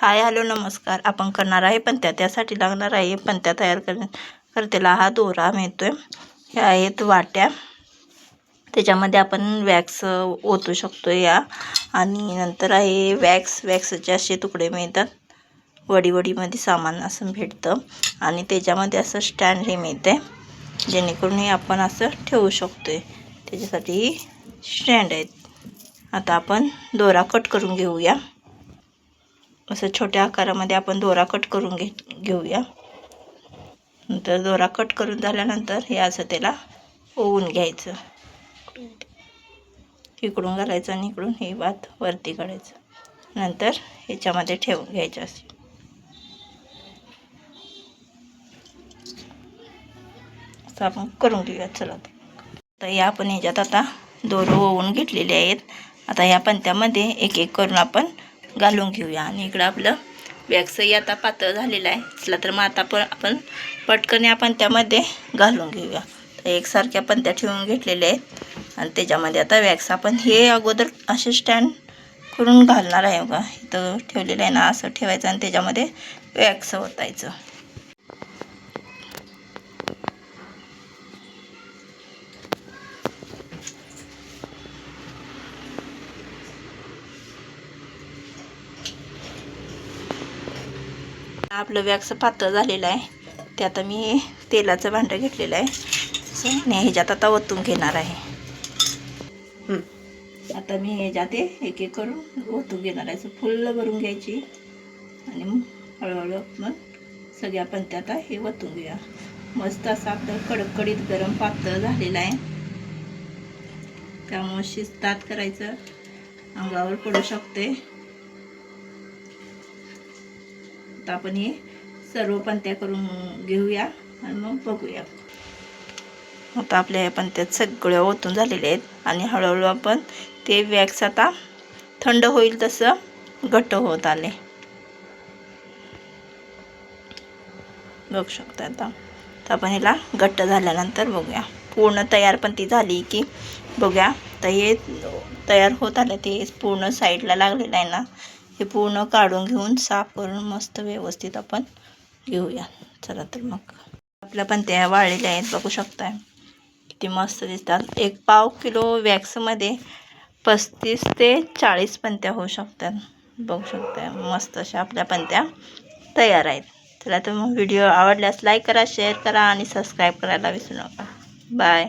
Hi hello नमस्कार. आपण करणार आहे पंत्या त्यासाठी लागणार आहे पंत्या तयार कर करतेला हा दोरा मिळतो आहे ह्या आहेत वाट्या. त्याच्यामध्ये आपण वॅक्स ओतू शकतो या. आणि नंतर आहे वॅक्स. वॅक्सचे असे तुकडे मिळतात. वडीवडीमध्ये सामान असं भेटतं. आणि त्याच्यामध्ये असं स्टँड हे मिळते जेणेकरून हे आपण असं ठेवू शकतो त्याच्यासाठी स्टँड आहेत. आता आपण दोरा कट करून घेऊया. असं छोट्या आकारामध्ये आपण दोरा कट करून घे घेऊया. नंतर दोरा कट करून झाल्यानंतर हे असं त्याला ओवून घ्यायचं. इकडून घालायचं आणि इकडून हे भात वरती काढायचं. नंतर ह्याच्यामध्ये ठेवून घ्यायचं असे. असं आपण करून घेऊया. चला तर या आपण ह्याच्यात आता दोरं ओवून घेतलेले आहेत. आता या पंत्यामध्ये एक एक करून आपण घालून घेऊया. आणि इकडं आपलं वॅक्सही आता पातळ झालेलं आहे. चला तर मग आता पण आपण पटकन या पंत्यामध्ये घालून घेऊया. तर एकसारख्या पंत्या ठेवून घेतलेल्या आहेत. आणि त्याच्यामध्ये आता वॅक्स आपण हे अगोदर असे स्टँड करून घालणार आहे बघा. इथं ठेवलेलं आहे ना असं ठेवायचं आणि त्याच्यामध्ये वॅक्स ओतायचं. आपलं वॅक्स पातळ झालेलं आहे. ते आता मी तेलाचं भांडं घेतलेलं आहे. आणि ह्याच्यात आता ओतून घेणार आहे. आता मी ह्याच्यात एक एक करून ओतून घेणार आहे. फुल्ल भरून घ्यायची. आणि मग हळूहळू मग सगळ्या पण त्यात हे ओतून घेऊया. मस्त असं आपलं कडकडीत गरम पातळ झालेलं आहे. त्यामुळे शिस्तात करायचं. अंगावर पडू शकते आता आपण हे सर्व पंत्या करून घेऊया आणि मग बघूया. आता आपल्या ह्या पंत्यात सगळ्या ओतून झालेले आहेत आणि हळूहळू आपण ते वॅक्स आता थंड होईल तसं घट्ट होत आले. बघू शकता आता. तर आपण ह्याला घट्ट झाल्यानंतर बघूया. पूर्ण तयार पण ती झाली की बघूया. तर हे तयार होत आलं ते पूर्ण साईडला लागलेलं आहे ना. हे पूर्ण काढून घेऊन साफ करून मस्त व्यवस्थित आपण घेऊया. चला तर मग. आपल्या पण त्या वाळलेल्या आहेत बघू शकताय. किती मस्त दिसतात. एक पाव किलो वॅक्समध्ये पस्तीस ते चाळीस पंत्या होऊ शकतात. बघू शकताय. मस्त अशा आपल्या पंत्या तयार आहेत. चला तर मग व्हिडिओ आवडल्यास लाईक करा शेअर करा आणि सबस्क्राईब करायला विसरू नका. बाय.